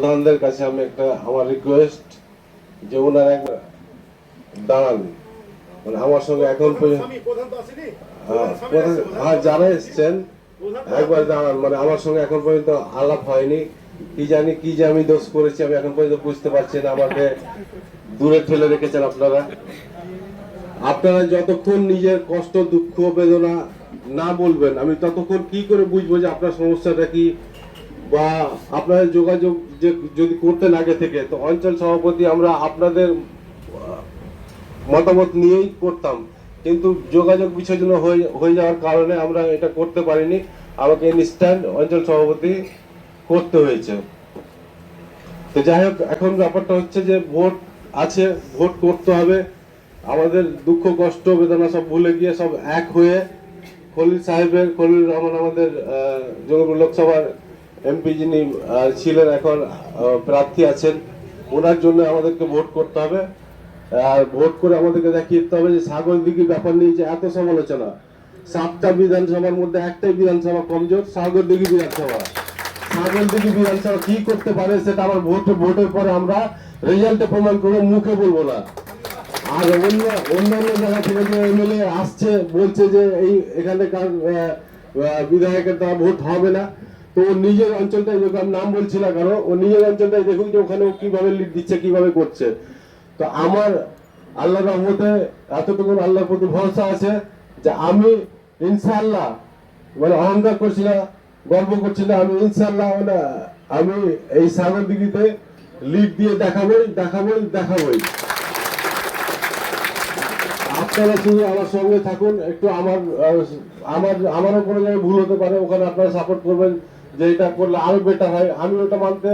প্রধানদের কাছে আমি একটা আমার রিকোয়েস্ট যে ওনার এক দাঁড়ান। মানে আমার সঙ্গে এখন পর্যন্ত হ্যাঁ, হ্যাঁ যারা এসছেন একবার দাঁড়ান। মানে আমার সঙ্গে এখন পর্যন্ত আলাপ হয়নি। কি জানি কি যে আমি দোষ করেছি আমি এখন পর্যন্ত বুঝতে পারছি না। আমাকে দূরে ঠেলে রেখেছেন আপনারা। আপনারা যতক্ষণ নিজের কষ্ট দুঃখ বেদনা না বলবেন আমি ততক্ষণ কি করে বুঝব যে আপনার সমস্যাটা কি? বা আপনাদের যোগাযোগ যে যদি করতেন আগে থেকে, তো অঞ্চল সভাপতি আমরা আপনাদের মতামত নিয়েই করতাম। কিন্তু যোগাযোগ বিচ্ছিন্ন হয়ে হয়ে যাওয়ার কারণে আমরা এটা করতে পারিনি। আমাকে ইনস্ট্যান্ট অঞ্চল সভাপতি করতে হয়েছে। তো যাই হোক, এখন ব্যাপারটা হচ্ছে যে ভোট আছে, ভোট করতে হবে। আমাদের দুঃখ, কষ্ট, বেদনা সব ভুলে গিয়ে সব এক হয়ে খলিল সাহেবের, খলিল রহমান আমাদের লোকসভার এমপি যিনি ছিলেন এখন প্রার্থী আছেন। ওনার জন্য আমাদেরকে ভোট করতে হবে। আর ভোট করে আমাদেরকে দেখিয়ে দিতে হবে, যে সাগর দিঘির ব্যাপার নিয়ে যে এত সমালোচনা। সাতটা বিধানসভার মধ্যে একটাই বিধানসভা কমজোর সাগর দিঘি বিধানসভা। সাগর দিঘি বিধানসভা কি করতে পারে সেটা আমার ভোট, ভোটের পরে আমরা রেজাল্টে প্রমাণ করব, মুখে বলব না। আর অন্য, অন্যান্য জায়গা থেকে যে এমএলএ আসছে, বলছে যে এই এখানকার বিধায়কের দ্বারা ভোট হবে না। তো ও নিজের অঞ্চলটাই আমি নাম বলছি না কারও ও নিজের অঞ্চলটাই দেখুন যে ওখানে ও কীভাবে লিড দিচ্ছে, কীভাবে করছে। তো আমার আল্লাহ রহমতে এতটুকু আল্লাহর প্রতি ভরসা আছে যে আমি ইনশাআল্লাহ মানে অহংকার করছি না, গর্ব করছি না, আমি ইনশাআল্লাহ মানে আমি এই সাগর দিঘিতে লিড দিয়ে দেখাবোই দেখাবোই, দেখাবই। আপনারা শুধু আমার সঙ্গে থাকুন, একটু আমার আমার, আমারও কোনো জায়গায় ভুল হতে পারে, ওখানে আপনারা সাপোর্ট করবেন। যে এটা করলে আরও বেটার হয়। আমি ওটা মানতে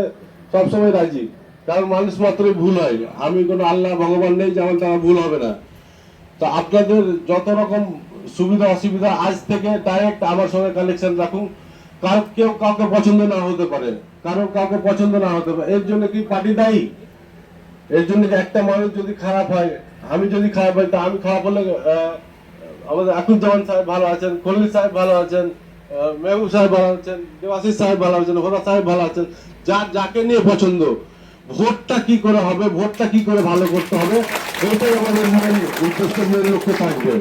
সবসময় রাজি। কারণ মানুষ মাত্রই ভুল হয়। আমি কোনো আল্লাহ, ভগবান নেই যে আমার দ্বারা ভুল হবে না। তো আপনাদের যত রকম সুবিধা, অসুবিধা আজ থেকে ডাইরেক্ট আমার সঙ্গে কালেকশন রাখুন। কার কেউ কাউকে পছন্দ না হতে পারে। কারও কাউকে পছন্দ না হতে পারে। এর জন্য কি পার্টি দায়ী? এর জন্য একটা মানুষ যদি খারাপ হয়, আমি যদি খারাপ হয়, তা আমি খারাপ হলে আমাদের আকুজ্জামান সাহেব ভালো আছেন, খলিল সাহেব ভালো আছেন মেহবুব সাহেব ভালো আছেন, দেবাশিস সাহেব ভালো আছেন হোদা সাহেব ভালো আছেন যার যাকে নিয়ে পছন্দ, ভোটটা কি করে হবে, ভোটটা কি করে ভালো করতে হবে, এটাই আমাদের উদ্দেশ্য লক্ষ্য থাকবে।